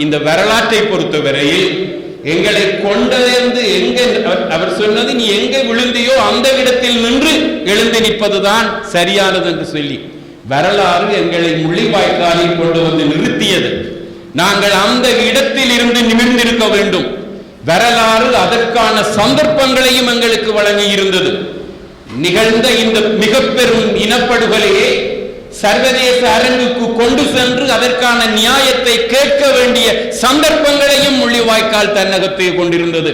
இந்த வரலாற்றை பொறுத்தவரையில் எங்களை கொண்டதென்று எங்க அவர்- சொன்னது நீ எங்க விழுந்தியோ அந்த இடத்தில் நின்று எழுந்து நிற்பதுதான் சரியானது என்று சொல்லி வரலாறு எங்களை முள்ளிவாய்க்காலில் கொண்டு வந்து நிறுத்தியது. நாங்கள் அந்த இடத்தில் இருந்து நிமிர்ந்திருக்க வேண்டும். வரலாறு அதற்கான சந்தர்ப்பங்களையும் எங்களுக்கு வழங்கி இருந்தது நிகழ்ந்த இந்த மிக பெரும் இனப்படுகொலையை சர்வதேச அரங்குக்கு கொண்டு சென்று அதற்கான நியாயத்தை கேட்க வேண்டிய சந்தர்ப்பங்களையும் முள்ளிவாய்க்கால் தன்னகத்தை கொண்டிருந்தது.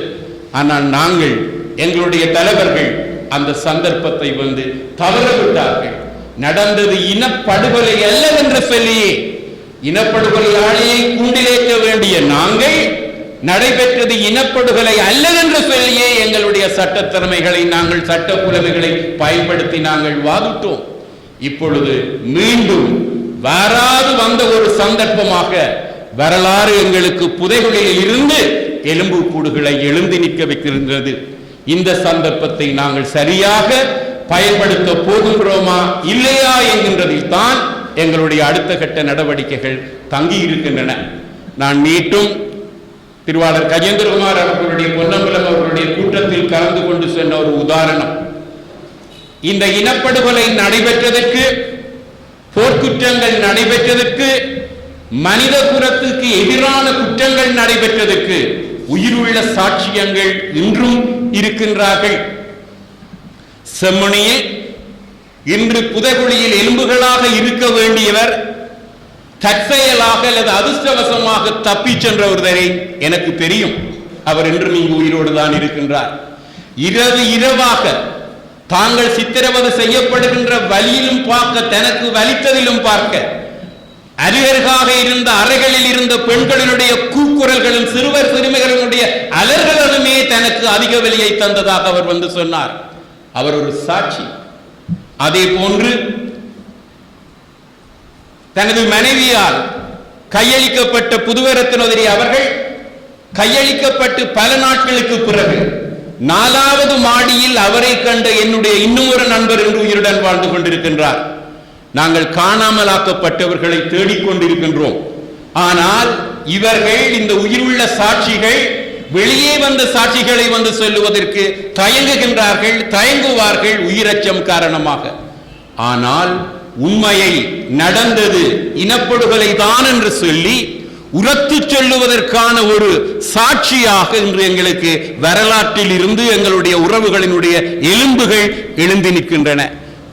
ஆனால் நாங்கள் எங்களுடைய தலைவர்கள் அந்த சந்தர்ப்பத்தை வந்து தவறவிட்டார்கள் நடந்தது இனப்படுகொலை அல்ல என்று சொல்லியே இனப்படுகொலையாளியை கூண்டிலேற்ற வேண்டிய நாங்கள் நடைபெற்றது இனப்படுகொலை அல்ல என்று சொல்லியே எங்களுடைய சட்டத்திறமைகளை நாங்கள் சட்ட புலமைகளை பயன்படுத்தி நாங்கள் வாதிட்டோம். இப்பொழுது மீண்டும் வராது வந்த ஒரு சந்தர்ப்பமாக வரலாறு எங்களுக்கு புதைகுழியில் இருந்து எலும்பு கூடுகளை எழுந்து நிற்க வைக்கின்றது இந்த சந்தர்ப்பத்தை நாங்கள் சரியாக பயன்படுத்த போகின்றோமா இல்லையா என்கின்றதில் தான் எங்களுடைய அடுத்த கட்ட நடவடிக்கைகள் தங்கி இருக்கின்றன. நான் மீட்டும் திருவாளர் கஜேந்திரகுமார் அவர்களுடைய பொன்னம்பலம் அவர்களுடைய கூட்டத்தில் கலந்து கொண்டு சென்ற ஒரு உதாரணம். இந்த இனப்படுகொலை நடைபெற்றதற்கு போர்க்குற்றங்கள் நடைபெற்றதற்கு மனித குலத்துக்கு எதிரான குற்றங்கள் நடைபெற்றதற்கு உயிருள்ள சாட்சியங்கள் இன்றும் இருக்கின்றார்கள். செம்மணியில் இன்று புதைகுழியில் எலும்புகளாக இருக்க வேண்டியவர் தற்செயலாக அல்லது அதிர்ஷ்டவசமாக தப்பிச் சென்ற எனக்கு தெரியும். அவர் இன்றும் இங்கு உயிரோடு தான் இருக்கின்றார். இரவு இரவாக தாங்கள் சித்திரவதை செய்யப்படுகின்ற வழியிலும் பார்க்க தனக்கு வலித்ததிலும் பார்க்க. அருகருகாக இருந்த அறைகளில் இருந்த பெண்களினுடைய கூக்குரல்களும் சிறுவர் சிறுமிகளினுடைய அலர்களுமே தனக்கு அதிக வலியை தந்ததாக அவர் வந்து சொன்னார். அவர் ஒரு சாட்சி. அதே போன்று தனது மனைவியால் கையளிக்கப்பட்ட புதுவரத்தினோதரி அவர்கள் கையளிக்கப்பட்டு பல நாட்களுக்கு பிறகு நாலாவது மாடியில் அவரை கண்ட என்னுடைய இன்னொரு நண்பர் என்று உயிருடன் வாழ்ந்து கொண்டிருக்கின்றார். நாங்கள் காணாமலாக்கப்பட்டவர்களை தேடிக்கொண்டிருக்கின்றோம் ஆனால் இவர்கள் இந்த உயிருள்ள சாட்சிகள் வெளியே வந்த சாட்சிகளை வந்து சொல்லுவதற்கு தயங்குகின்றார்கள் தயங்குவார்கள் உயிரச்சம் காரணமாக. ஆனால் உண்மையை நடந்தது இனப்படுகொலை தான் என்று சொல்லி உரத்து சொல்லுவதற்கான ஒரு சாட்சியாக இன்று எங்களுக்கு வரலாற்றில் இருந்து எங்களுடைய உறவுகளினுடைய எலும்புகள் எழுந்து நிற்கின்றன.